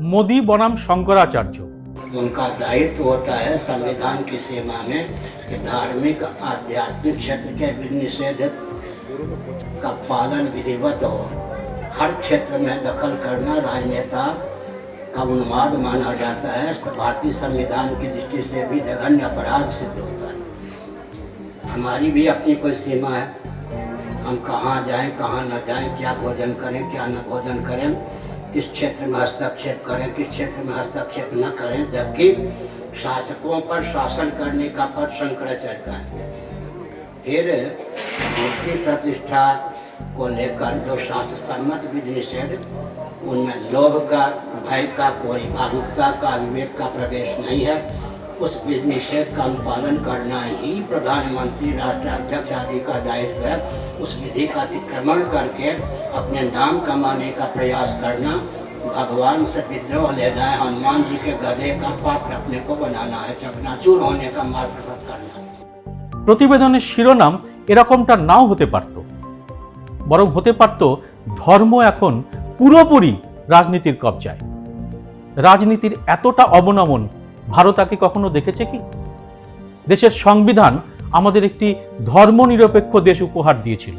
मोदी बनाम शंकराचार्य। उनका दायित्व होता है संविधान की सीमा में कि धार्मिक, आध्यात्मिक क्षेत्र के विधि निषेध का पालन विधिवत हो। हर क्षेत्र में दखल करना राजनेता का उन्माद माना जाता है। भारतीय संविधान की दृष्टि से भी जघन्य अपराध सिद्ध होता है। हमारी भी अपनी कोई सीमा है। हम कहाँ जाएँ, कहाँ न जाएँ, क्या भोजन करें, क्या न भोजन करें किस क्षेत्र में हस्तक्षेप करें, किस क्षेत्र में हस्तक्षेप न करें, जबकि शासकों पर शासन करने का पद शंकराचार्य का है। फिर मूर्ति प्रतिष्ठा को लेकर जो शास्त्र सम्मत विधि निषेध, उनमें लोभ का, भय का, कोई भावुकता का, विवेक का प्रवेश नहीं है। उस विधि निषेध का अनुपालन करना ही प्रधानमंत्री, राष्ट्राध्यक्ष आदि का दायित्व है। उस विधि का अतिक्रमण करके अपने नाम कमाने का प्रयास करना भगवान से विद्रोह लेना है हनुमान जी के गधे का पात्र अपने को बनाना है चकनाचूर होने का मार्ग प्रशस्त करना है প্রতিবেদনের শিরোনাম এরকমটা নাও হতে পারত বরং হতে পারত ধর্ম এখন পুরোপুরি রাজনীতির কবজায় রাজনীতির এতটা অবনমন ভারত আগে কখনো দেখেছে কি দেশের সংবিধান আমাদের একটি ধর্মনিরপেক্ষ দেশ উপহার দিয়েছিল।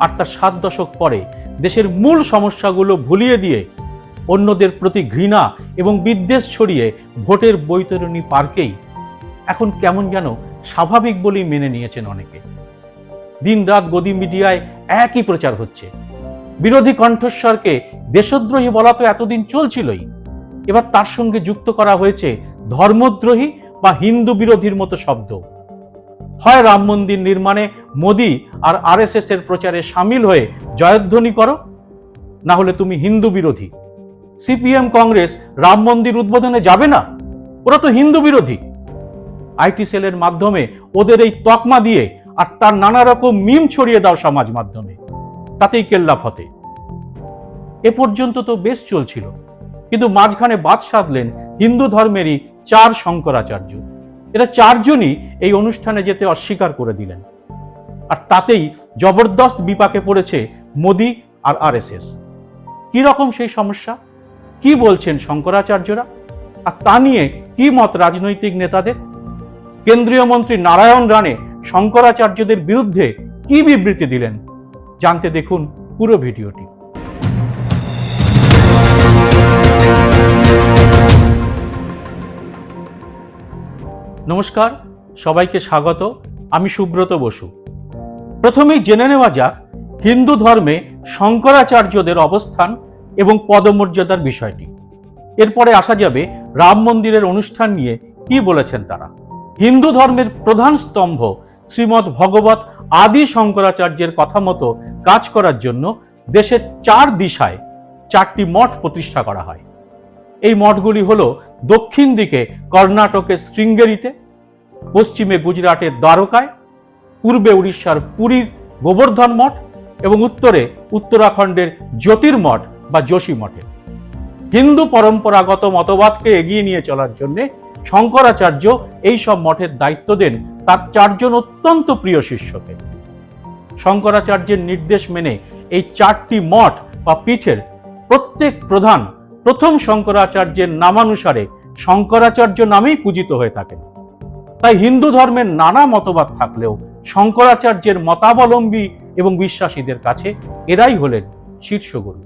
আর তার সাত দশক পরে দেশের মূল সমস্যাগুলো ভুলিয়ে দিয়ে অন্যদের প্রতি ঘৃণা এবং বিদ্বেষ ছড়িয়ে ভোটের বৈতরণী পার্কেই এখন কেমন যেন স্বাভাবিক বলেই মেনে নিয়েছেন অনেকে। দিনরাত গদি মিডিয়ায় একই প্রচার হচ্ছে। বিরোধী কণ্ঠস্বরকে দেশদ্রোহী বলা তো এতদিন চলছিলই। এবার তার সঙ্গে যুক্ত করা হয়েছে ধর্মদ্রোহী বা হিন্দু বিরোধীর মতো শব্দ। হয় রাম মন্দির নির্মাণে মোদি আর আরএসএস এর প্রচারে সামিল হয়ে জয়ধ্বনি করো, না হলে তুমি হিন্দু বিরোধী। সিপিএম কংগ্রেস রাম মন্দির উদ্বোধনে যাবে না? ওরা তো হিন্দু বিরোধী। আইটি সেলের মাধ্যমে ওদের এই তকমা দিয়ে আর তার নানা রকম মিম ছড়িয়ে দাও সমাজ মাধ্যমে। তাতেই কেল্লা ফতে। এ পর্যন্ত তো বেশ চলছিল। কিন্তু মাঝখানে বাদ সাধলেন হিন্দু ধর্মেরই চার শঙ্করাচার্য। এরা চারজনই এই অনুষ্ঠানে যেতে অস্বীকার করে দিলেন। আর তাতেই জবরদস্ত বিপাকে পড়েছে মোদি আর আরএসএস। কি রকম সেই সমস্যা? কি বলছেন শঙ্করাচার্যরা? আর তা নিয়ে কি মত রাজনৈতিক নেতাদের? কেন্দ্রীয় মন্ত্রী নারায়ণ রানে শঙ্করাচার্যদের বিরুদ্ধে কি বিবৃতি দিলেন? জানতে দেখুন পুরো ভিডিওটি। নমস্কার, সবাইকে স্বাগত। আমি সুব্রত বসু। প্রথমেই জেনে নেওয়া যাক হিন্দু ধর্মে শঙ্করাচার্যদের অবস্থান এবং পদমর্যাদার বিষয়টি। এরপরে আসা যাবে রাম মন্দিরের অনুষ্ঠান নিয়ে কি বলেছেন তারা। হিন্দু ধর্মের প্রধান স্তম্ভ শ্রীমৎ ভগবত আদি শঙ্করাচার্যের কথা মতো কাজ করার জন্য দেশের চার দিশায় চারটি মঠ প্রতিষ্ঠা করা হয়। এই মঠগুলি হল দক্ষিণ দিকে কর্ণাটকের শৃঙ্গেরিতে, পশ্চিমে গুজরাটের দ্বারকায়, পূর্বে উড়িষ্যার পুরীর গোবর্ধন মঠ এবং উত্তরে উত্তরাখণ্ডের জ্যোতির্মঠ বা যোশী মঠে। হিন্দু পরম্পরাগত মতবাদকে এগিয়ে নিয়ে চলার জন্যে শঙ্করাচার্য এই সব মঠের দায়িত্ব দেন তার চারজন অত্যন্ত প্রিয় শিষ্যকে। শঙ্করাচার্যের নির্দেশ মেনে এই চারটি মঠ বা পীঠের প্রত্যেক প্রধান প্রথম শঙ্করাচার্যের নামানুসারে শঙ্করাচার্য নামেই পূজিত হয়ে থাকেন। তাই হিন্দু ধর্মের নানা মতবাদ থাকলেও শঙ্করাচার্যের মতাবলম্বী এবং বিশ্বাসীদের কাছে এরাই হলেন শীর্ষগুরু।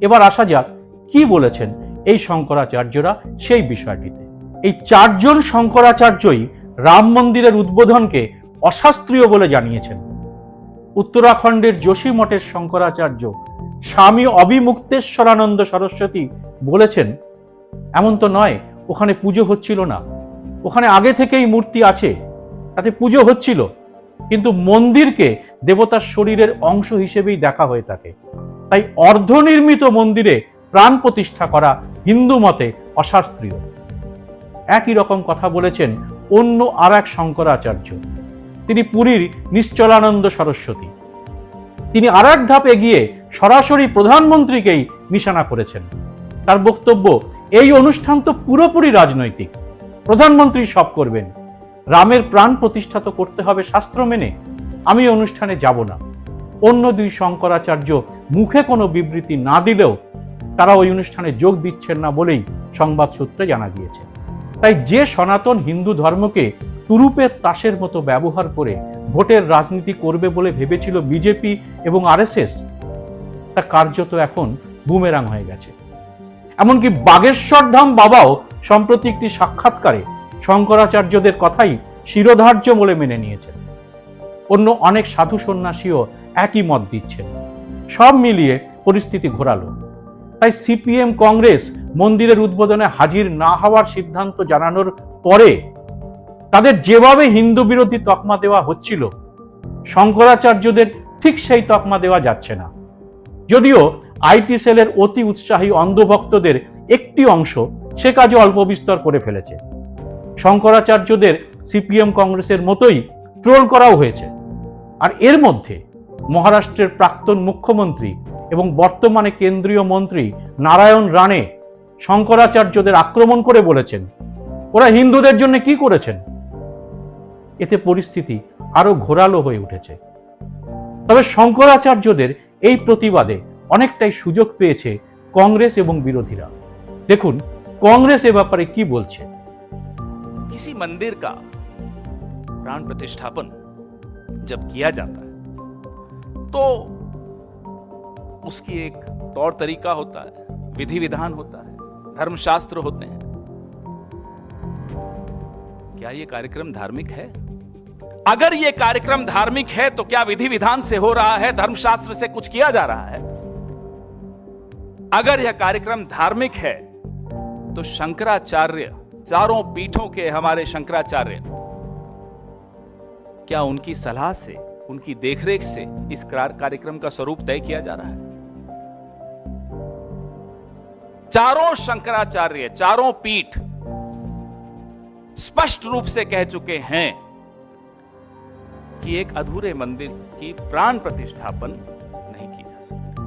এবার আসা যাক কি বলেছেন এই শঙ্করাচার্যরা সেই বিষয়টিতে। এই চারজন শঙ্করাচার্যই রাম মন্দিরের উদ্বোধনকে অশাস্ত্রীয় বলে জানিয়েছেন। উত্তরাখণ্ডের যোশী মঠের শঙ্করাচার্য স্বামী অবিমুক্তেশ্বরানন্দ সরস্বতী বলেছেন, এমন তো নয়, ওখানে পুজো হচ্ছিল না। ওখানে আগে থেকেই মূর্তি আছে, তাতে পুজো হচ্ছিল, কিন্তু মন্দিরকে দেবতার শরীরের অংশ হিসেবেই দেখা হয়ে থাকে। তাই অর্ধনির্মিত মন্দিরে প্রাণ প্রতিষ্ঠা করা হিন্দু মতে অশাস্ত্রীয়। একই রকম কথা বলেছেন অন্য আর এক শঙ্করাচার্য। তিনি পুরীর নিশ্চলানন্দ সরস্বতী। তিনি আর এক ধাপ এগিয়ে সরাসরি প্রধানমন্ত্রীকেই নিশানা করেছেন। তার বক্তব্য, এই অনুষ্ঠান তো পুরোপুরি রাজনৈতিক। প্রধানমন্ত্রী সব করবেন। রামের প্রাণ প্রতিষ্ঠা তো করতে হবে শাস্ত্র মেনে। আমি অনুষ্ঠানে যাব না। অন্য দুই শঙ্করাচার্য মুখে কোনো বিবৃতি না দিলেও তারা ওই অনুষ্ঠানে যোগ দিচ্ছেন না বলেই সংবাদ সূত্রে জানা গিয়েছে। তাই যে সনাতন হিন্দু ধর্মকে তুরুপের তাসের মতো ব্যবহার করে ভোটের রাজনীতি করবে বলে ভেবেছিল বিজেপি এবং আরএসএস তা কার্যত এখন বুমেরাং হয়ে গেছে। এমনকি বাগেশ্বর ধাম বাবাও সম্প্রতি একটি সাক্ষাৎকারে শঙ্করাচার্যদের কথাই শিরোধার্য বলে মেনে নিয়েছেন। অন্য অনেক সাধু সন্ন্যাসীও একই মত দিচ্ছেন। সব মিলিয়ে পরিস্থিতি ঘোরালো। তাই সিপিএম কংগ্রেস মন্দিরের উদ্বোধনে হাজির না হওয়ার সিদ্ধান্ত জানানোর পরে তাদের যেভাবে হিন্দু বিরোধী তকমা দেওয়া হচ্ছিল, শঙ্করাচার্যদের ঠিক সেই তকমা দেওয়া যাচ্ছে না। যদিও আইটি সেলের অতি উৎসাহী অন্ধভক্তদের একটি অংশ সে কাজে অল্প বিস্তর করে ফেলেছে। শঙ্করাচার্যদের সিপিএম কংগ্রেসের মতোই ট্রোল করাও হয়েছে। আর এর মধ্যে মহারাষ্ট্রের প্রাক্তন মুখ্যমন্ত্রী এবং বর্তমানে কেন্দ্রীয় মন্ত্রী নারায়ণ রানে শঙ্করাচার্যদের আক্রমণ করে বলেছেন, ওরা হিন্দুদের জন্য কি করেছেন? এতে পরিস্থিতি আরও ঘোরালো হয়ে উঠেছে। তবে শঙ্করাচার্যদের এই প্রতিবাদে অনেকটাই সুযোগ পেয়েছে কংগ্রেস এবং বিরোধীরা দেখুন কংগ্রেস এ ব্যাপারে কি বলছে किसी मंदिर का प्राण प्रतिष्ठापन जब किया जाता है तो उसकी एक तौर तरीका होता है विधि विधान होता है धर्मशास्त्र होते हैं क्या ये कार्यक्रम धार्मिक है अगर ये कार्यक्रम धार्मिक है तो क्या विधि विधान से हो रहा है? धर्मशास्त्र से कुछ किया जा रहा है? अगर यह कार्यक्रम धार्मिक है तो शंकराचार्य चारों पीठों के हमारे शंकराचार्य, क्या उनकी सलाह से, उनकी देखरेख से इस कार्यक्रम का स्वरूप तय किया जा रहा है? चारों शंकराचार्य, चारों पीठ स्पष्ट रूप से कह चुके हैं कि एक अधूरे मंदिर की प्राण प्रतिष्ठापन नहीं की जा सकती।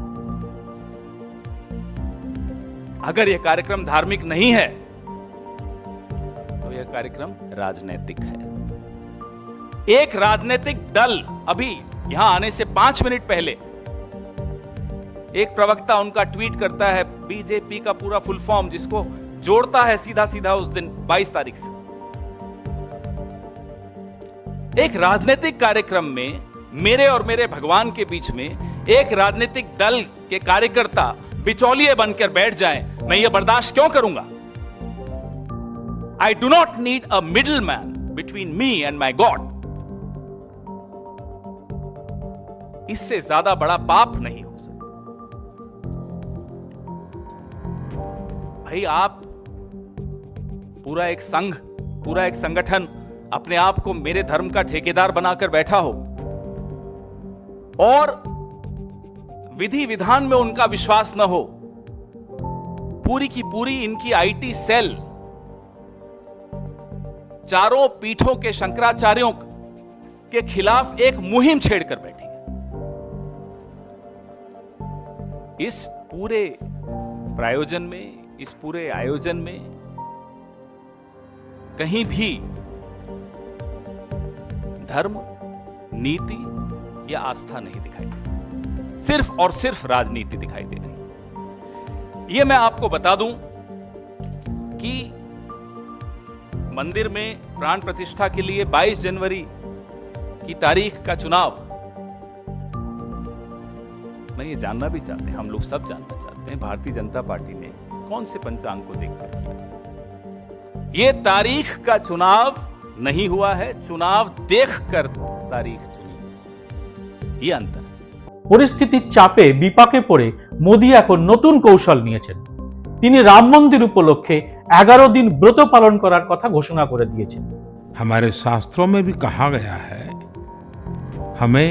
अगर यह कार्यक्रम धार्मिक नहीं है तो यह कार्यक्रम राजनैतिक है। एक राजनीतिक दल अभी यहाँ आने से पाँच मिनट पहले एक प्रवक्ता उनका ट्वीट करता है, बीजेपी का पूरा फुल फॉर्म जिसको जोड़ता है सीधा सीधा उस दिन 22 तारीख से। एक राजनीतिक कार्यक्रम में, मेरे और मेरे भगवान के बीच में, एक राजनीतिक दल के कार्यकर्ता बिचौलिए बनकर बैठ जाएँ। मैं यह बर्दाश्त क्यों करूँगा? I do not need a a man between me and my god इससे ज़्यादा बड़ा पाप नहीं हो सकता। भाई, आप पूरा एक संघ, पूरा एक संगठन अपने आप को मेरे धर्म का ठेकेदार बनाकर बैठा हो। और विधि विधान में उनका विश्वास न हो। पूरी की पूरी इनकी आईटी सेल चारों पीठों के शंकराचार्यों के खिलाफ एक मुहिम छेड़कर बैठी है। इस पूरे प्रायोजन में, इस पूरे आयोजन में कहीं भी धर्म, नीति या आस्था नहीं दिखाई देती। सिर्फ़ और सिर्फ़ राजनीति दिखाई दे रही यह मैं आपको बता दूँ कि मंदिर में प्राण प्रतिष्ठा के लिए 22 जनवरी की तारीख का चुनाव, मैं ये जानना भी चाहते हैं, हम लोग सब जानना चाहते हैं, भारतीय जनता पार्टी ने कौन से पंचांग को देखकर किया? ये तारीख का चुनाव नहीं हुआ है चुनाव देखकर तारीख चुनी है। ये अंतर है পরিস্থিতির চাপে বিপাকে পড়ে মোদী এখন নতুন কৌশল নিয়েছেন তিনি রাম মন্দির উপলক্ষে এগারো দিন ব্রত পালন করার কথা ঘোষণা করে দিয়েছেন हमारे शास्त्रों में भी कहा गया है हमें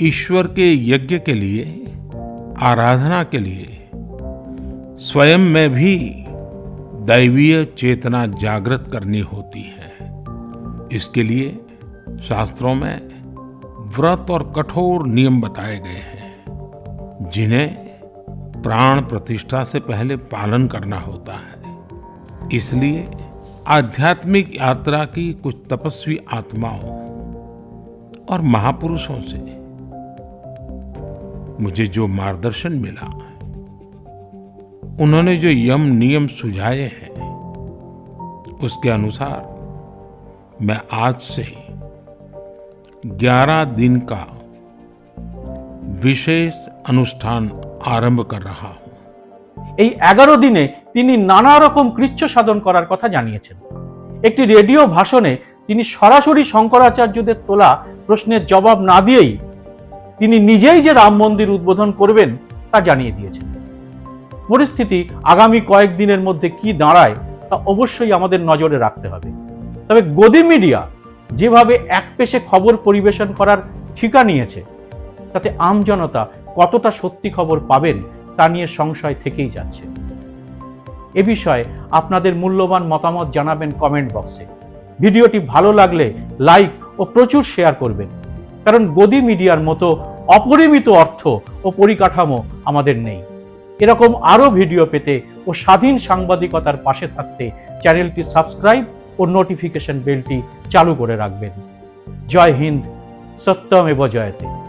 ईश्वर के यज्ञ के लिए आराधना के लिए स्वयं में भी दैवीय चेतना जागृत करनी होती है। इसके लिए शास्त्रों में व्रत और कठोर नियम बताए गए हैं, जिन्हें प्राण प्रतिष्ठा से पहले पालन करना होता है। इसलिए आध्यात्मिक यात्रा की कुछ तपस्वी आत्माओं और महापुरुषों से मुझे जो मार्गदर्शन मिला उन्होंने जो यम नियम सुझाए हैं उसके अनुसार मैं आज से 11 दिन का विशेष अनुष्ठान आरंभ कर रहा हूं এই এগারো দিনে তিনি নানা রকম কৃচ্ছ সাধন করার কথা জানিয়েছেন একটি রেডিও ভাষণে তিনি সরাসরি শঙ্করাচার্যদের তোলা প্রশ্নের জবাব না দিয়েই তিনি নিজেই যে রাম মন্দির উদ্বোধন করবেন তা জানিয়ে দিয়েছেন পরিস্থিতি আগামী কয়েকদিনের মধ্যে কি দাঁড়ায় তা অবশ্যই আমাদের নজরে রাখতে হবে। তবে গদি মিডিয়া যেভাবে একপেশে খবর পরিবেশন করার ঠিকা নিয়েছে, তাতে আমজনতা কতটা সত্যি খবর পাবেন তা নিয়ে সংশয় থেকেই যাচ্ছে। এ বিষয়ে আপনাদের মূল্যবান মতামত জানাবেন কমেন্ট বক্সে। ভিডিওটি ভালো লাগলে লাইক ও প্রচুর শেয়ার করবেন, কারণ গদি মিডিয়ার মতো অপরিমিত অর্থ ও পরিকাঠামো আমাদের নেই। এরকম আরও ভিডিও পেতে ও স্বাধীন সাংবাদিকতার পাশে থাকতে চ্যানেলটি সাবস্ক্রাইব ও নোটিফিকেশন বেলটি চালু করে রাখবেন। জয় হিন্দ, সত্যমেব জয়তে।